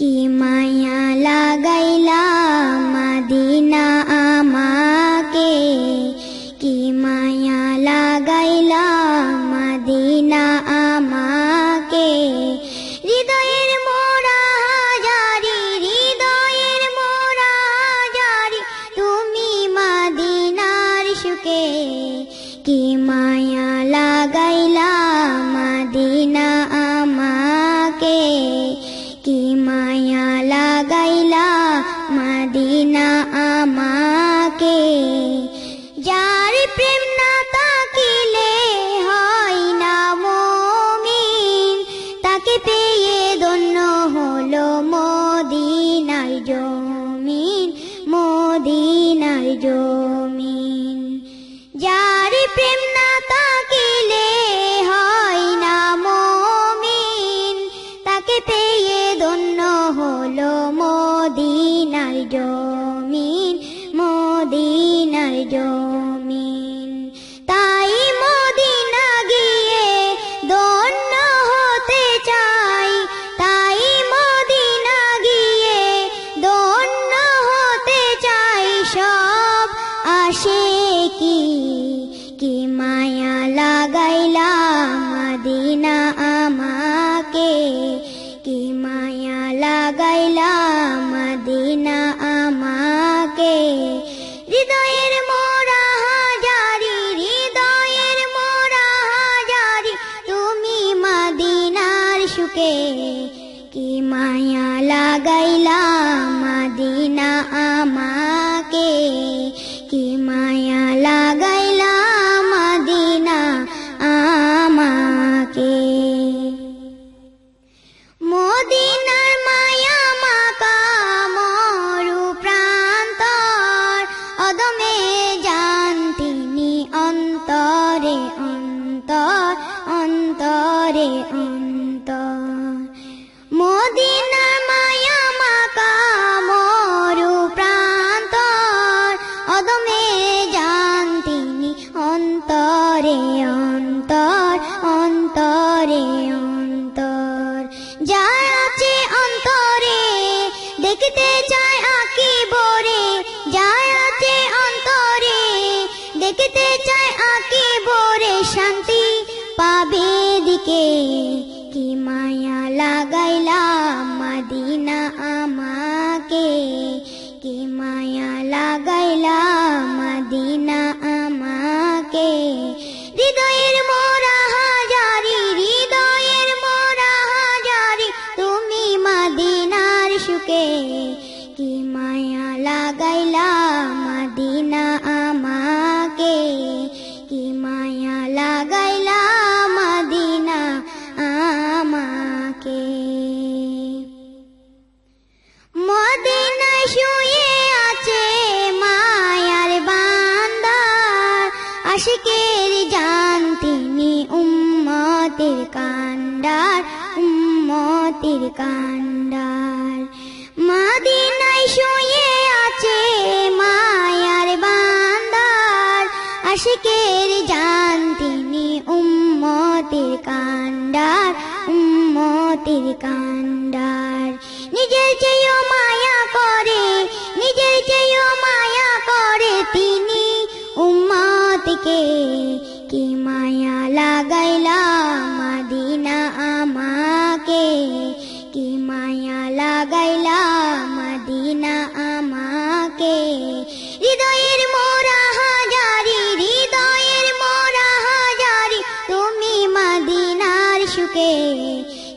কি মায়া লাগাইলা মাদিনা আমাকে? কি মায়া লাগাইলা আমাকে যার প্রেম না তাকিলে হয় না মমিন। তাকে পেয়ে ধন্য হলো মদিনার জমিন মদিনার জমিন। যার প্রেম না তাকিলে হয় না মমিন। তাকে পেয়ে ধন্য হলো মদিনার জমিন। জমিন। তাই মদিনা গিয়ে দন্য হতে চাই। তাই মদিনা গিয়ে দন্য হতে চাই। সব আসে কি কি মায়া অন্তরে, অন্তর অন্তরে। অন্তর যার আছে অন্তরে, দেখতে চায় আঁকি বরে যার আছে অন্তরে, দেখতে চায় আঁকি বরে শান্তি পাবে দিকে, কি মায়া লাগাইলা মদিনা আমাকে? কি মায়া লাগাইলা মদিনা আমাকে? সুখে কি মায়া লাগাইলা মদিনা আমাকে? কি মায়া লাগাইলা মদিনা আমাকে? মদিনায় শুয়ে আছে মায়ার বান্দার, আশিকের জান তিনি উম্মতের কান্ডার উম্মতের কান্ডার। আশিকের জান, তিনি উম্মতের কান্ডার উম্মতের কান্ডার নিজের চেয়েও মায়া করে, নিজের চেয়েও মায়া করে, তিনি উম্মতকে কি মায়া লাগাইলা মদিনা আমাকে? কি মায়া লাগাইলা শিশুকে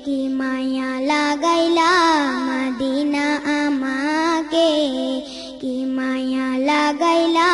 কি মায়া লাগাইলা মদিনা আমাকে? কি মায়া লাগাইলা